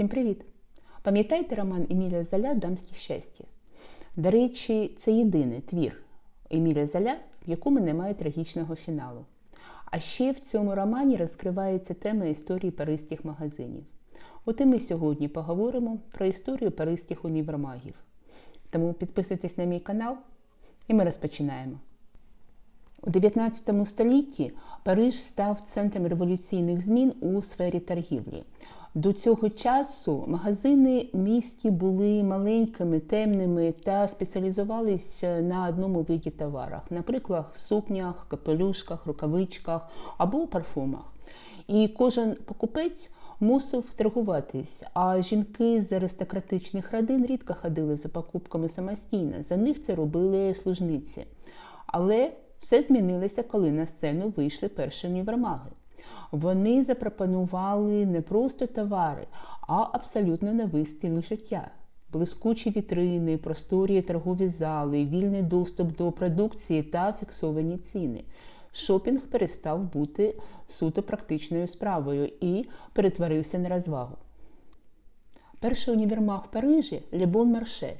Всім привіт! Пам'ятаєте роман Еміля Золя Дамське щастя? До речі, це єдиний твір Еміля Золя, в якому немає трагічного фіналу. А ще в цьому романі розкривається тема історії паризьких магазинів. От і ми сьогодні поговоримо про історію паризьких універмагів. Тому підписуйтесь на мій канал, і ми розпочинаємо. У 19 столітті Париж став центром революційних змін у сфері торгівлі. До цього часу магазини в місті були маленькими, темними та спеціалізувалися на одному виді товарах, наприклад, сукнях, капелюшках, рукавичках або парфумах. І кожен покупець мусив торгуватись, а жінки з аристократичних родин рідко ходили за покупками самостійно. За них це робили служниці. Але все змінилося, коли на сцену вийшли перші універмаги. Вони запропонували не просто товари, а абсолютно новий стиль життя. Блискучі вітрини, просторі торгові зали, вільний доступ до продукції та фіксовані ціни. Шопінг перестав бути суто практичною справою і перетворився на розвагу. Перший універмаг в Парижі Лебон Марше.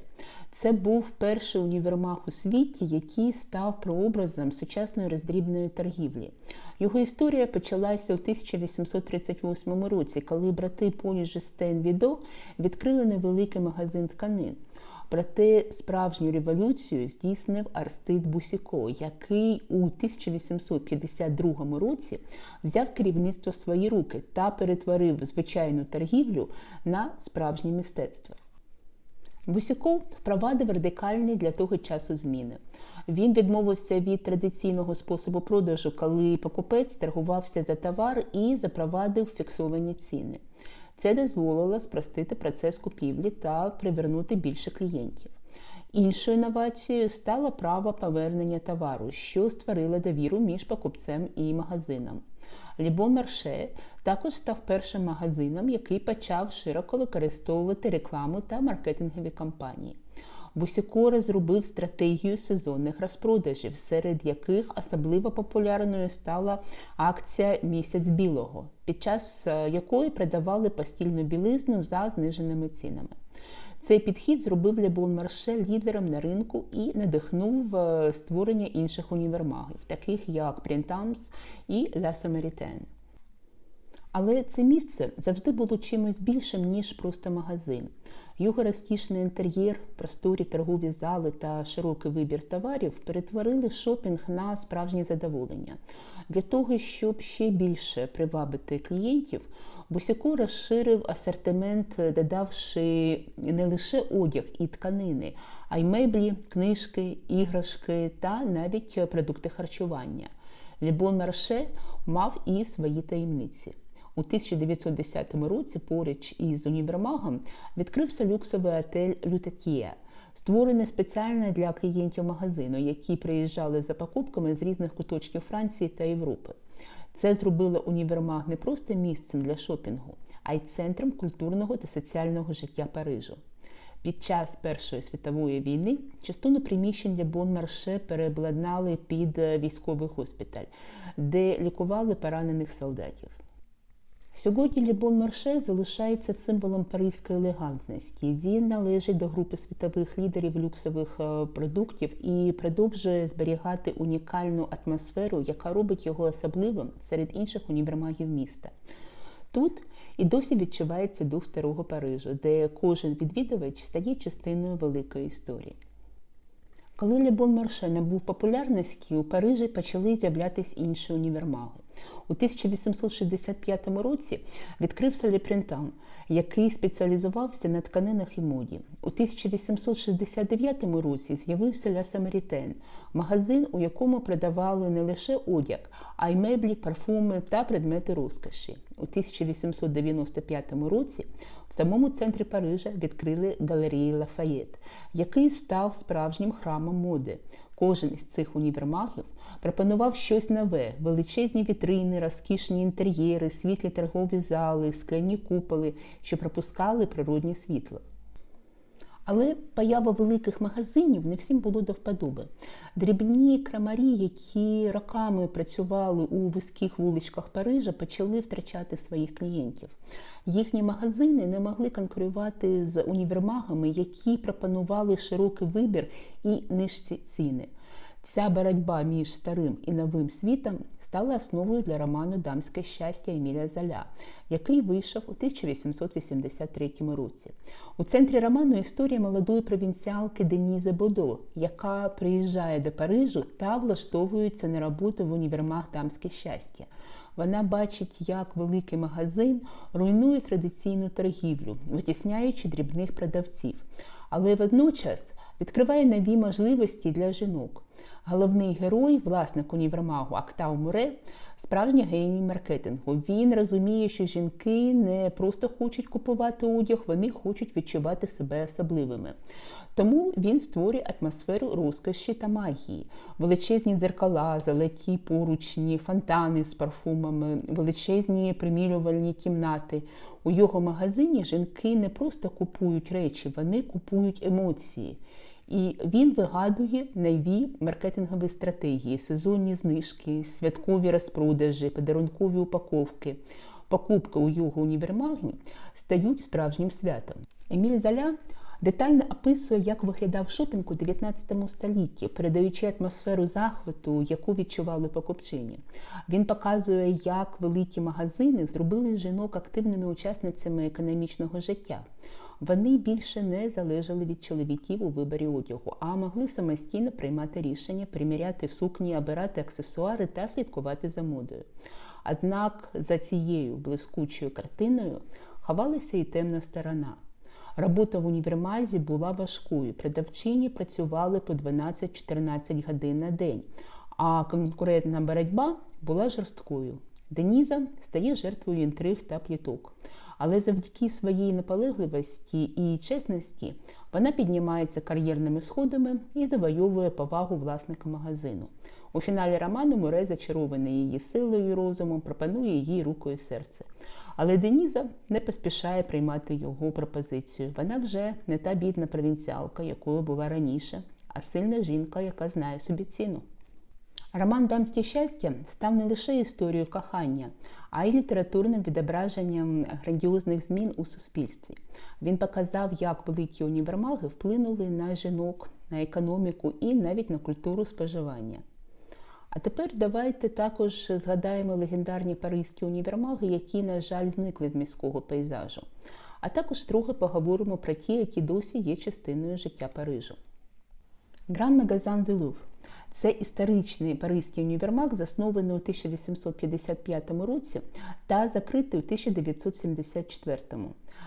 Це був перший універмаг у світі, який став прообразом сучасної роздрібної торгівлі. Його історія почалася у 1838 році, коли брати Полі Жестен Відо відкрили невеликий магазин тканин. Проте справжню революцію здійснив Арстид Бусіко, який у 1852 році взяв керівництво в свої руки та перетворив звичайну торгівлю на справжнє мистецтво. Бусіков впровадив радикальні для того часу зміни. Він відмовився від традиційного способу продажу, коли покупець торгувався за товар і запровадив фіксовані ціни. Це дозволило спростити процес купівлі та привернути більше клієнтів. Іншою інновацією стало право повернення товару, що створило довіру між покупцем і магазином. Лібон Марше також став першим магазином, який почав широко використовувати рекламу та маркетингові кампанії. Бусіко розробив стратегію сезонних розпродажів, серед яких особливо популярною стала акція Місяць білого, під час якої продавали постільну білизну за зниженими цінами. Цей підхід зробив Лебон Марше лідером на ринку і надихнув створення інших універмагів, таких як Принтамс і Ля Самарітен. Але це місце завжди було чимось більшим, ніж просто магазин. Його розтішний інтер'єр, просторі торгові зали та широкий вибір товарів перетворили шопінг на справжнє задоволення. Для того, щоб ще більше привабити клієнтів, Бусіко розширив асортимент, додавши не лише одяг і тканини, а й меблі, книжки, іграшки та навіть продукти харчування. Лібон Марше мав і свої таємниці. У 1910 році поруч із універмагом відкрився люксовий отель Лютатія, створений спеціально для клієнтів магазину, які приїжджали за покупками з різних куточків Франції та Європи. Це зробило універмаг не просто місцем для шопінгу, а й центром культурного та соціального життя Парижу. Під час Першої світової війни частину приміщень для Бон-Марше переобладнали під військовий госпіталь, де лікували поранених солдатів. Сьогодні Лібон Марше залишається символом паризької елегантності. Він належить до групи світових лідерів люксових продуктів і продовжує зберігати унікальну атмосферу, яка робить його особливим серед інших універмагів міста. Тут і досі відчувається дух старого Парижу, де кожен відвідувач стає частиною великої історії. Коли Лебон Марше набув популярності, у Парижі почали з'являтися інші універмаги. У 1865 році відкрився Лепринтам, який спеціалізувався на тканинах і моді. У 1869 році з'явився Ля Самарітен, магазин, у якому продавали не лише одяг, а й меблі, парфуми та предмети розкоші. У 1895 році в самому центрі Парижа відкрили галереї Лафаєт, який став справжнім храмом моди. Кожен із цих універмагів пропонував щось нове: величезні вітрини, розкішні інтер'єри, світлі торгові зали, скляні куполи, що пропускали природнє світло. Але поява великих магазинів не всім було до вподоби. Дрібні крамарі, які роками працювали у вузьких вуличках Парижа, почали втрачати своїх клієнтів. Їхні магазини не могли конкурувати з універмагами, які пропонували широкий вибір і нижчі ціни. Ця боротьба між старим і новим світом стала основою для роману Дамське щастя Еміля Золя, який вийшов у 1883 році. У центрі роману історія молодої провінціалки Денізи Бодо, яка приїжджає до Парижу та влаштовується на роботу в універмаг Дамське щастя. Вона бачить, як великий магазин руйнує традиційну торгівлю, витісняючи дрібних продавців, але водночас відкриває нові можливості для жінок. Головний герой, власник універмагу Актау Муре, справжній геній маркетингу. Він розуміє, що жінки не просто хочуть купувати одяг, вони хочуть відчувати себе особливими. Тому він створює атмосферу розкоші та магії, величезні дзеркала, золоті поручні, фонтани з парфумами, величезні примірювальні кімнати. У його магазині жінки не просто купують речі, вони купують емоції. І він вигадує нові маркетингові стратегії, сезонні знижки, святкові розпродажі, подарункові упаковки. Покупки у його універмагі стають справжнім святом. Еміль Золя детально описує, як виглядав шопінг у 19 столітті, передаючи атмосферу захвату, яку відчували покупчині. Він показує, як великі магазини зробили жінок активними учасницями економічного життя. Вони більше не залежали від чоловіків у виборі одягу, а могли самостійно приймати рішення, приміряти сукні, обирати аксесуари та слідкувати за модою. Однак за цією блискучою картиною ховалася і темна сторона. Робота в універмазі була важкою. Продавчині працювали по 12-14 годин на день, а конкурентна боротьба була жорсткою. Деніза стає жертвою інтриг та пліток. Але завдяки своїй наполегливості і чесності вона піднімається кар'єрними сходами і завойовує повагу власника магазину. У фіналі роману Море, зачарований її силою і розумом, пропонує їй руку і серце. Але Деніза не поспішає приймати його пропозицію. Вона вже не та бідна провінціалка, якою була раніше, а сильна жінка, яка знає собі ціну. Роман Дамське щастя став не лише історією кохання, а й літературним відображенням грандіозних змін у суспільстві. Він показав, як великі універмаги вплинули на жінок, на економіку і навіть на культуру споживання. А тепер давайте також згадаємо легендарні паризькі універмаги, які, на жаль, зникли з міського пейзажу. А також трохи поговоримо про ті, які досі є частиною життя Парижу. Гран Магазан де Лувр це історичний паризький універмаг, заснований у 1855 році та закритий у 1974.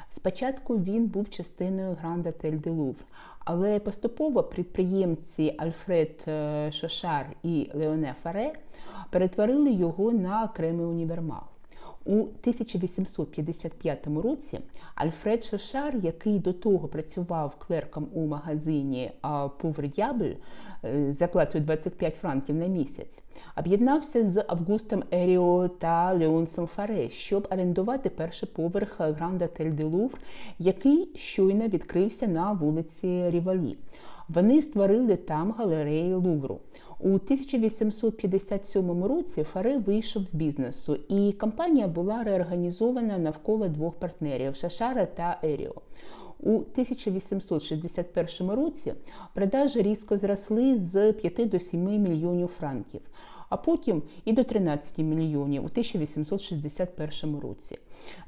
Спочатку він був частиною Гранд Отель де Лувр, але поступово підприємці Альфред е, Шошар і Леоне Фаре перетворили його на окремий універмаг. У 1855 році Альфред Шашар, який до того працював клерком у магазині Пувр Дябль за платою 25 франків на місяць, об'єднався з Августом Еріо та Леонсом Фаре, щоб орендувати перший поверх Гранд Отель де Лувр, який щойно відкрився на вулиці Рівалі. Вони створили там галереї Лувру. У 1857 році Фаре вийшов з бізнесу, і компанія була реорганізована навколо двох партнерів Шашара та Еріо. У 1861 році продажі різко зросли з 5 до 7 мільйонів франків а потім і до 13 мільйонів у 1861 році.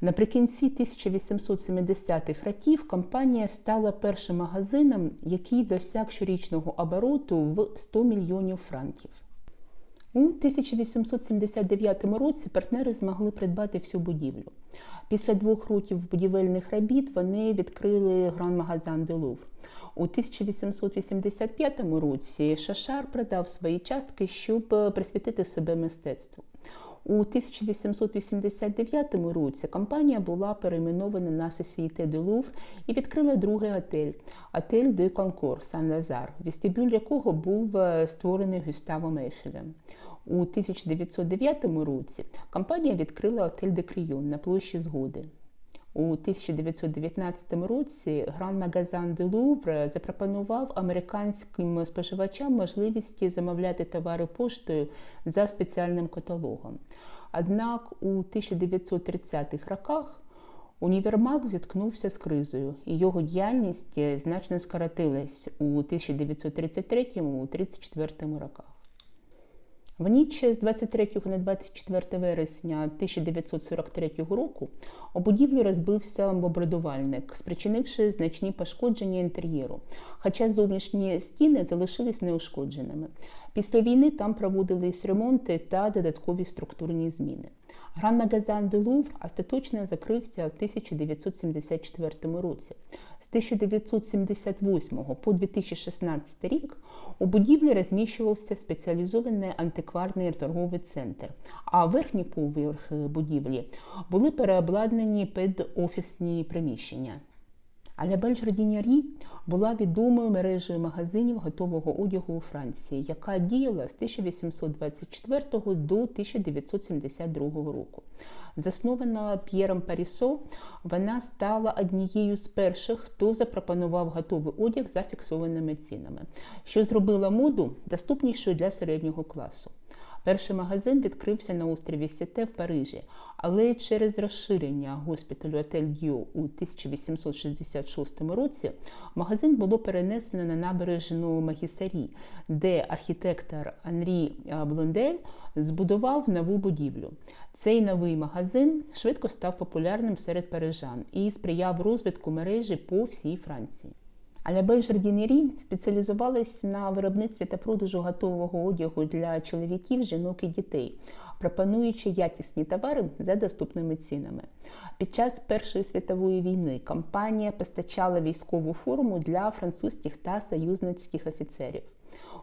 Наприкінці 1870-х років компанія стала першим магазином, який досяг щорічного обороту в 100 мільйонів франків. У 1879 році партнери змогли придбати всю будівлю. Після двох років будівельних робіт вони відкрили гран-магазин де Лувр. У 1885 році Шашар продав свої частки, щоб е, присвятити себе мистецтву. У 1889 році компанія була перейменована на Société de Louvre і відкрила другий готель отель де Конкор Сан-Лазар, вестибюль якого був е, створений Гюставом Ейфелем. У 1909 році компанія відкрила отель де Кріон на площі Згоди. У 1919 році Гран Магазан де Лувр запропонував американським споживачам можливість замовляти товари поштою за спеціальним каталогом. Однак у 1930-х роках універмаг зіткнувся з кризою, і його діяльність значно скоротилась у 1933-34 роках. В ніч з 23 на 24 вересня 1943 року у будівлю розбився бомбардувальник, спричинивши значні пошкодження інтер'єру, хоча зовнішні стіни залишились неушкодженими. Після війни там проводились ремонти та додаткові структурні зміни. Гран Магазан де остаточно закрився в 1974 році. З 1978 по 2016 рік у будівлі розміщувався спеціалізований антикварний торговий центр, а верхні поверхи будівлі були переобладнані під офісні приміщення. Але Бельжрадінярі була відомою мережею магазинів готового одягу у Франції, яка діяла з 1824 до 1972 року. Заснована П'єром Парісо, вона стала однією з перших, хто запропонував готовий одяг за фіксованими цінами, що зробила моду доступнішою для середнього класу. Перший магазин відкрився на острові Сіте в Парижі, але через розширення госпіталю Отель Д'Ю у 1866 році магазин було перенесено на набережну Магісарі, де архітектор Анрі Блондель збудував нову будівлю. Цей новий магазин швидко став популярним серед парижан і сприяв розвитку мережі по всій Франції. Але Бельжардінері спеціалізувались на виробництві та продажу готового одягу для чоловіків, жінок і дітей, пропонуючи якісні товари за доступними цінами. Під час Першої світової війни компанія постачала військову форму для французьких та союзницьких офіцерів.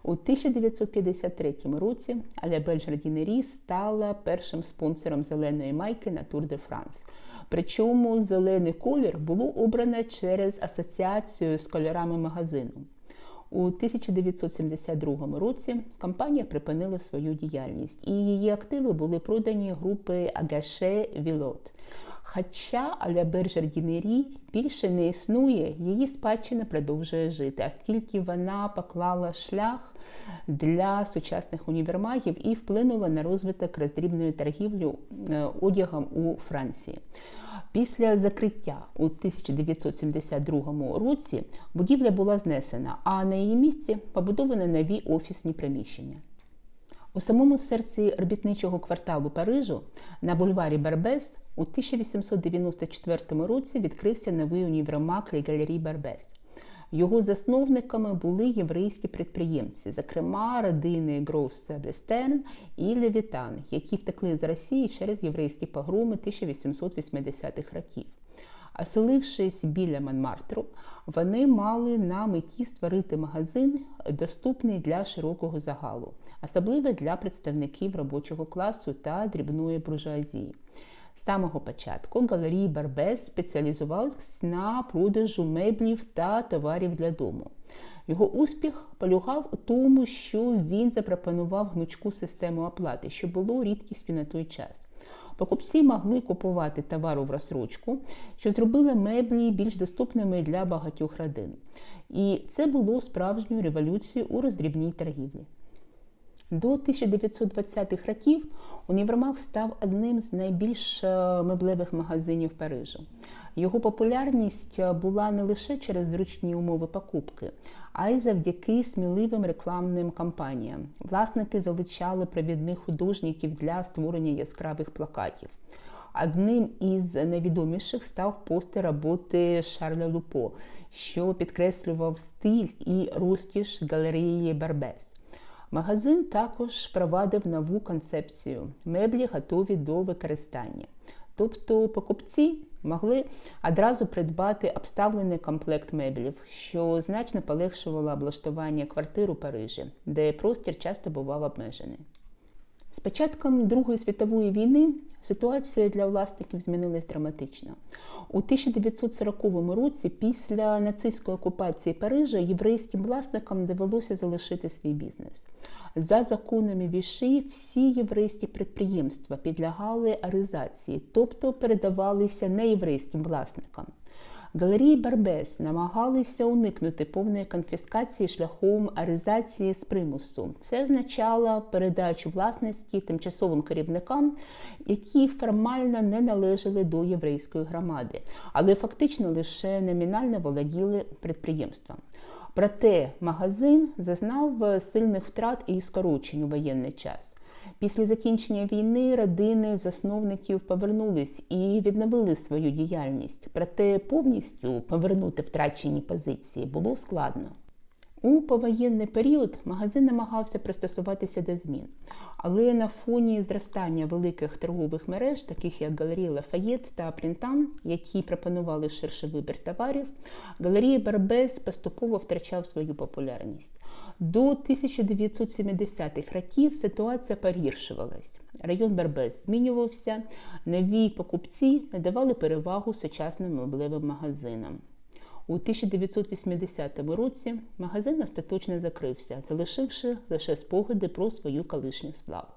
У 1953 році Аля Бельжардінері стала першим спонсором зеленої майки на Тур де Франс. Причому зелений колір було обрано через асоціацію з кольорами магазину. У 1972 році компанія припинила свою діяльність, і її активи були продані групи Агаше Вілот. Хоча Аля Бержардінері більше не існує, її спадщина продовжує жити, оскільки вона поклала шлях для сучасних універмагів і вплинула на розвиток роздрібної торгівлі одягом у Франції. Після закриття у 1972 році будівля була знесена, а на її місці побудовані нові офісні приміщення. У самому серці робітничого кварталу Парижу на бульварі Барбес у 1894 році відкрився новий універмаг Галерій Барбес. Його засновниками були єврейські підприємці, зокрема родини Гросс Блестерн і Левітан, які втекли з Росії через єврейські погроми 1880-х років. Оселившись біля Монмартру, вони мали на меті створити магазин, доступний для широкого загалу, особливо для представників робочого класу та дрібної буржуазії. З самого початку галерії Барбес спеціалізувалась на продажу меблів та товарів для дому. Його успіх полягав у тому, що він запропонував гнучку систему оплати, що було рідкістю на той час. Покупці могли купувати товару в розсрочку, що зробило меблі більш доступними для багатьох родин. І це було справжньою революцією у роздрібній торгівлі. До 1920-х років універмаг став одним з найбільш меблевих магазинів Парижу. Його популярність була не лише через зручні умови покупки, а й завдяки сміливим рекламним кампаніям. Власники залучали провідних художників для створення яскравих плакатів. Одним із найвідоміших став постер роботи Шарля Лупо, що підкреслював стиль і розкіш галереї Барбес. Магазин також впровадив нову концепцію меблі готові до використання. Тобто покупці могли одразу придбати обставлений комплект меблів, що значно полегшувало облаштування квартир у Парижі, де простір часто бував обмежений. З початком Другої світової війни ситуація для власників змінилась драматично. У 1940 році, після нацистської окупації Парижа, єврейським власникам довелося залишити свій бізнес. За законами віші всі єврейські підприємства підлягали аризації, тобто передавалися неєврейським власникам. Галерії Барбес намагалися уникнути повної конфіскації шляхом аризації з примусу. Це означало передачу власності тимчасовим керівникам, які формально не належали до єврейської громади, але фактично лише номінально володіли підприємством. Проте магазин зазнав сильних втрат і скорочень у воєнний час. Після закінчення війни родини засновників повернулись і відновили свою діяльність. Проте повністю повернути втрачені позиції було складно. У повоєнний період магазин намагався пристосуватися до змін, але на фоні зростання великих торгових мереж, таких як галерія Лафаєт та Принтан, які пропонували ширший вибір товарів, галерія Барбес поступово втрачав свою популярність. До 1970-х років ситуація погіршувалась. Район Барбес змінювався, нові покупці надавали перевагу сучасним меблевим магазинам. У 1980 році магазин остаточно закрився, залишивши лише спогади про свою колишню славу.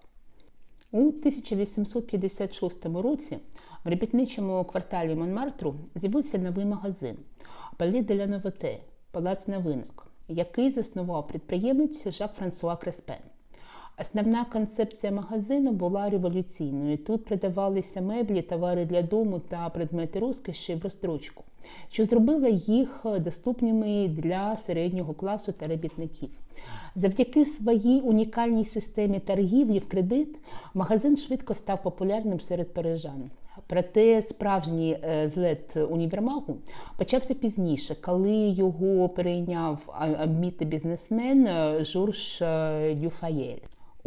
У 1856 році в робітничому кварталі Монмартру з'явився новий магазин Палі де Новоте, Палац новинок, який заснував підприємець Жак Франсуа Креспен. Основна концепція магазину була революційною. Тут продавалися меблі, товари для дому та предмети розкоші в розстрочку, що зробило їх доступними для середнього класу та робітників. Завдяки своїй унікальній системі торгівлі в кредит магазин швидко став популярним серед парижан. Проте справжній злет універмагу почався пізніше, коли його перейняв амбітний бізнесмен Жорж Дюфаєль.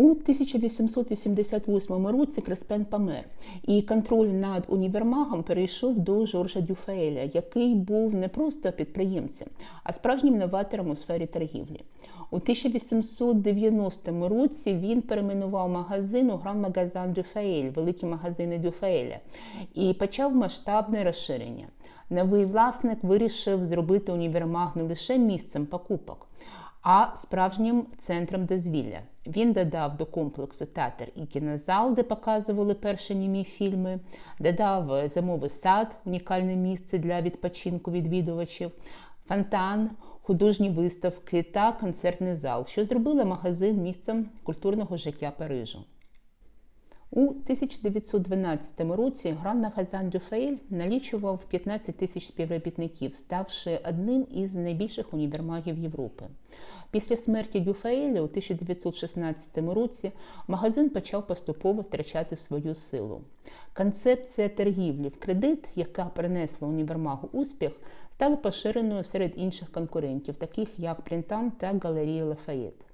У 1888 році Креспен помер, і контроль над універмагом перейшов до Жоржа Дюфаеля, який був не просто підприємцем, а справжнім новатором у сфері торгівлі. У 1890 році він перейменував магазин у Гран Магазин Дюфаель, великі магазини Дюфаеля, і почав масштабне розширення. Новий власник вирішив зробити універмаг не лише місцем покупок, а справжнім центром дозвілля. Він додав до комплексу театр і кінозал, де показували перші німі фільми, додав зимовий сад, унікальне місце для відпочинку відвідувачів, фонтан, художні виставки та концертний зал, що зробило магазин місцем культурного життя Парижу. У 1912 році Гран Магазин Дюфейль налічував 15 тисяч співробітників, ставши одним із найбільших універмагів Європи. Після смерті Дюфеєля у 1916 році магазин почав поступово втрачати свою силу. Концепція торгівлі в кредит, яка принесла універмагу успіх, стала поширеною серед інших конкурентів, таких як Принтан та Галерія Лафаєт.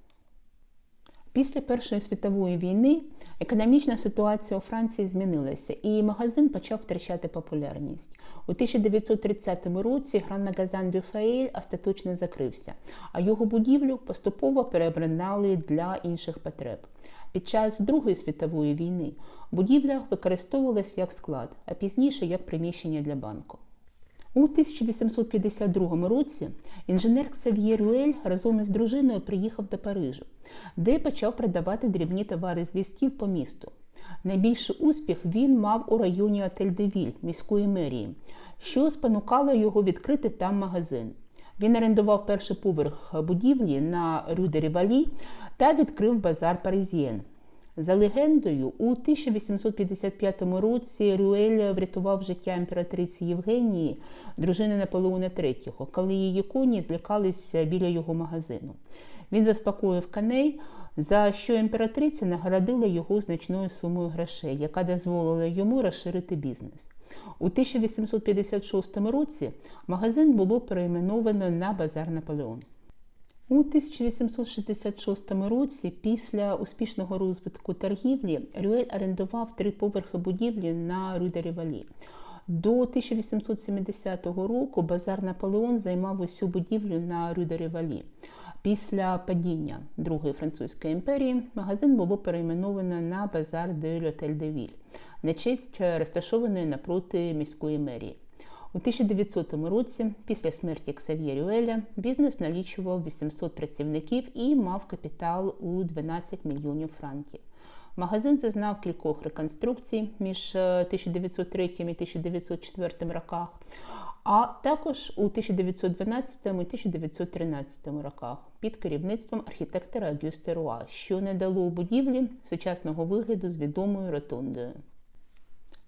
Після Першої світової війни економічна ситуація у Франції змінилася, і магазин почав втрачати популярність. У 1930 році Гран Магазин Дюфаель остаточно закрився, а його будівлю поступово переобрали для інших потреб. Під час Другої світової війни будівля використовувалась як склад, а пізніше як приміщення для банку. У 1852 році інженер Ксав'є Рюель разом із дружиною приїхав до Парижу, де почав продавати дрібні товари зв'язків по місту. Найбільший успіх він мав у районі Отель-де-Віль міської мерії, що спонукало його відкрити там магазин. Він орендував перший поверх будівлі на Рю де Рівалі та відкрив базар Паризьєн. За легендою, у 1855 році Рюель врятував життя імператриці Євгенії, дружини Наполеона III, коли її коні злякалися біля його магазину. Він заспокоїв коней, за що імператриця нагородила його значною сумою грошей, яка дозволила йому розширити бізнес. У 1856 році магазин було перейменовано на базар Наполеон. У 1866 році, після успішного розвитку торгівлі, Рюель орендував три поверхи будівлі на Рюдерівалі. До 1870 року базар Наполеон займав усю будівлю на Рюдерівалі. Після падіння Другої французької імперії магазин було перейменовано на базар де Льотель де Віль на честь розташованої напроти міської мерії. У 1900 році, після смерті Ксав'є Рюеля, бізнес налічував 800 працівників і мав капітал у 12 мільйонів франків. Магазин зазнав кількох реконструкцій між 1903 і 1904 роках, а також у 1912 і 1913 роках під керівництвом архітектора Агюсте Руа, що не дало будівлі сучасного вигляду з відомою ротондою.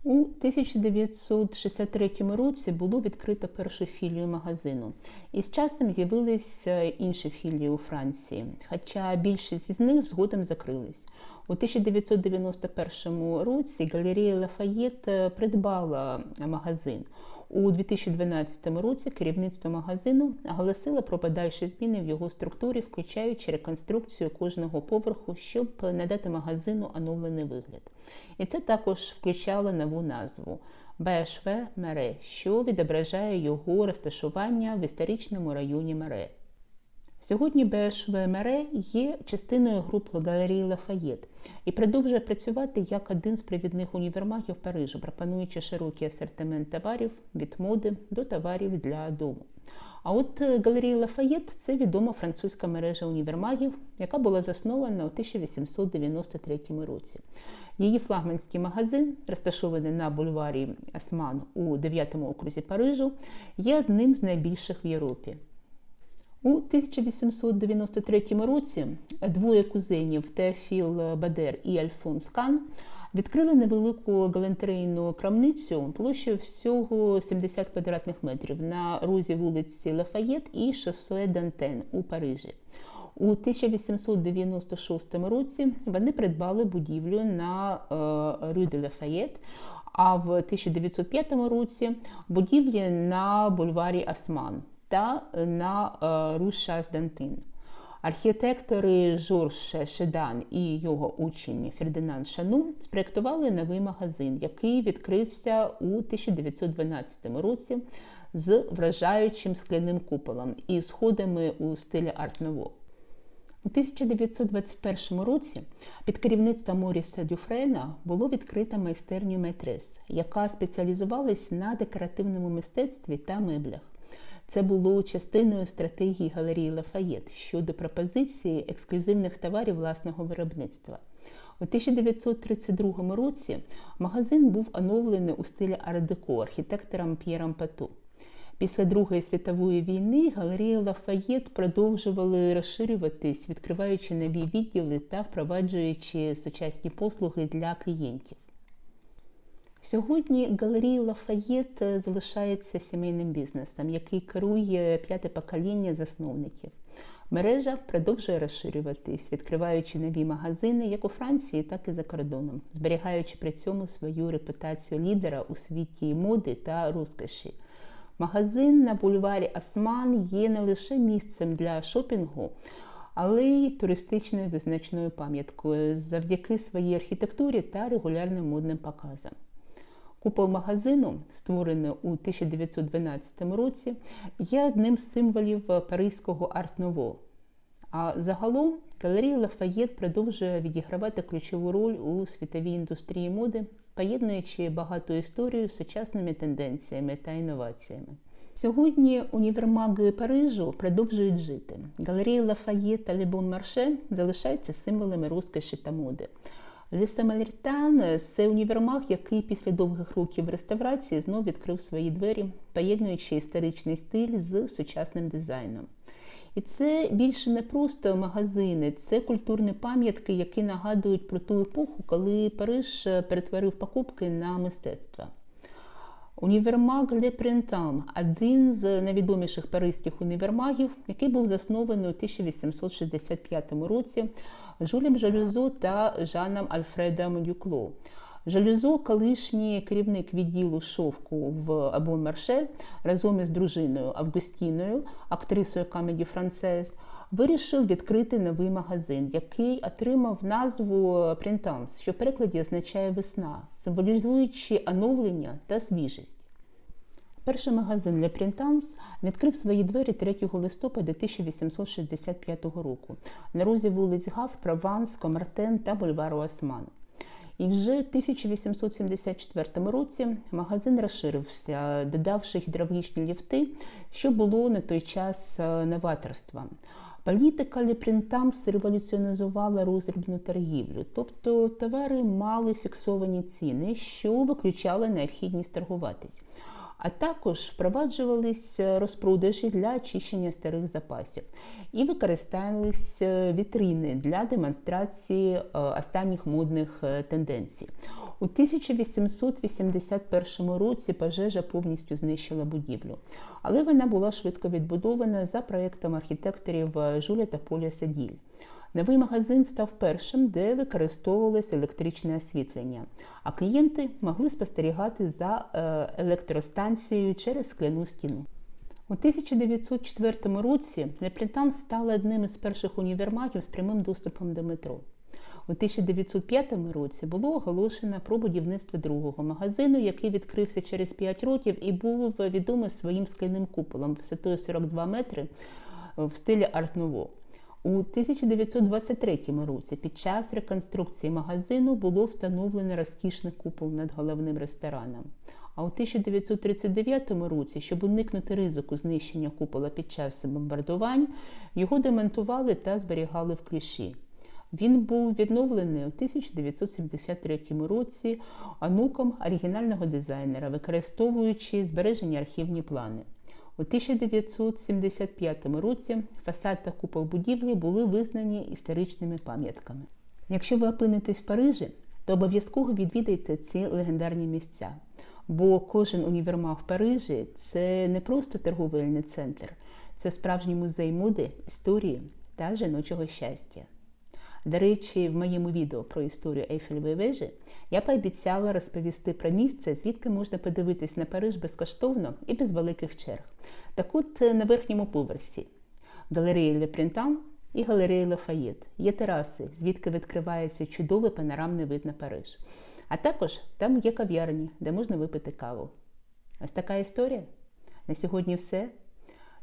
У 1963 році було відкрито першу філію магазину, і з часом з'явилися інші філії у Франції, хоча більшість з них згодом закрились. У 1991 році галерея Лафаєт придбала магазин. У 2012 році керівництво магазину оголосило про подальші зміни в його структурі, включаючи реконструкцію кожного поверху, щоб надати магазину оновлений вигляд. І це також включало нову назву БШВ Мере, що відображає його розташування в історичному районі Мере. Сьогодні БШВ Мере є частиною групи галерії Лафаєт і продовжує працювати як один з провідних універмагів Парижу, пропонуючи широкий асортимент товарів від моди до товарів для дому. А от галерія Лафаєт це відома французька мережа універмагів, яка була заснована у 1893 році. Її флагманський магазин, розташований на бульварі Асман у 9 окрузі Парижу, є одним з найбільших в Європі. У 1893 році двоє кузенів Теофіл Бадер і Альфонс Кан відкрили невелику галантерейну крамницю площею всього 70 квадратних метрів на розі вулиці Лафаєт і шосе Дантен у Парижі. У 1896 році вони придбали будівлю на Рю де Лафаєт, а в 1905 році будівлі на бульварі Асман та на Рушас Дантин. Архітектори Жорж Шедан і його учень Фердинанд Шану спроєктували новий магазин, який відкрився у 1912 році з вражаючим скляним куполом і сходами у стилі арт-ново. У 1921 році під керівництвом Моріса Дюфрена було відкрито майстерню Метрес, яка спеціалізувалась на декоративному мистецтві та меблях. Це було частиною стратегії галерії Лафаєт щодо пропозиції ексклюзивних товарів власного виробництва. У 1932 році магазин був оновлений у стилі ар-деко архітектором П'єром Пату. Після Другої світової війни галереї Лафаєт продовжували розширюватись, відкриваючи нові відділи та впроваджуючи сучасні послуги для клієнтів. Сьогодні галерія Лафаєт залишається сімейним бізнесом, який керує п'яте покоління засновників. Мережа продовжує розширюватись, відкриваючи нові магазини як у Франції, так і за кордоном, зберігаючи при цьому свою репутацію лідера у світі моди та розкоші. Магазин на бульварі Осман є не лише місцем для шопінгу, але й туристичною визначною пам'яткою завдяки своїй архітектурі та регулярним модним показам. Купол магазину, створений у 1912 році, є одним з символів паризького арт-ново. А загалом галерія Лафаєт продовжує відігравати ключову роль у світовій індустрії моди, поєднуючи багату історію з сучасними тенденціями та інноваціями. Сьогодні універмаги Парижу продовжують жити. Галерія Лафаєт та Лебон Марше залишаються символами розкоші та моди. Лісамаліртан це універмаг, який після довгих років реставрації знов відкрив свої двері, поєднуючи історичний стиль з сучасним дизайном. І це більше не просто магазини, це культурні пам'ятки, які нагадують про ту епоху, коли Париж перетворив покупки на мистецтво. Універмаг Ле Принтам один з найвідоміших паризьких універмагів, який був заснований у 1865 році Жулем Жалюзо та Жаном Альфредом Дюкло. Жалюзо, колишній керівник відділу шовку в Абон Марше, разом із дружиною Августіною, актрисою Камеді Францез, вирішив відкрити новий магазин, який отримав назву Принтанс, що в перекладі означає весна, символізуючи оновлення та свіжість. Перший магазин Le Printance відкрив свої двері 3 листопада 1865 року на розі вулиць Гав, Прованс, Комартен та бульвару Осман. І вже в 1874 році магазин розширився, додавши гідравлічні ліфти, що було на той час е, новаторством. Політика Лепрінтамс революціонізувала роздрібну торгівлю, тобто товари мали фіксовані ціни, що виключало необхідність торгуватись. А також впроваджувались розпродажі для очищення старих запасів і використовувались вітрини для демонстрації е, останніх модних е, тенденцій. У 1881 році пожежа повністю знищила будівлю, але вона була швидко відбудована за проєктом архітекторів Жуля та Поля Саділь. Новий магазин став першим, де використовувалось електричне освітлення, а клієнти могли спостерігати за е, електростанцією через скляну стіну. У 1904 році Леплітан стала одним із перших універмагів з прямим доступом до метро. У 1905 році було оголошено про будівництво другого магазину, який відкрився через 5 років і був відомий своїм скляним куполом висотою 42 метри в стилі арт-ново. У 1923 році під час реконструкції магазину було встановлено розкішний купол над головним рестораном. А у 1939 році, щоб уникнути ризику знищення купола під час бомбардувань, його демонтували та зберігали в кліші. Він був відновлений у 1973 році онуком оригінального дизайнера, використовуючи збережені архівні плани. У 1975 році фасад та купол будівлі були визнані історичними пам'ятками. Якщо ви опинитесь в Парижі, то обов'язково відвідайте ці легендарні місця. Бо кожен універмаг в Парижі це не просто торговельний центр, це справжній музей моди, історії та жіночого щастя. До речі, в моєму відео про історію Ейфелевої вежі я пообіцяла розповісти про місце, звідки можна подивитись на Париж безкоштовно і без великих черг. Так от на верхньому поверсі галереї Лепрінтам і галереї Лафаєт є тераси, звідки відкривається чудовий панорамний вид на Париж. А також там є кав'ярні, де можна випити каву. Ось така історія. На сьогодні все.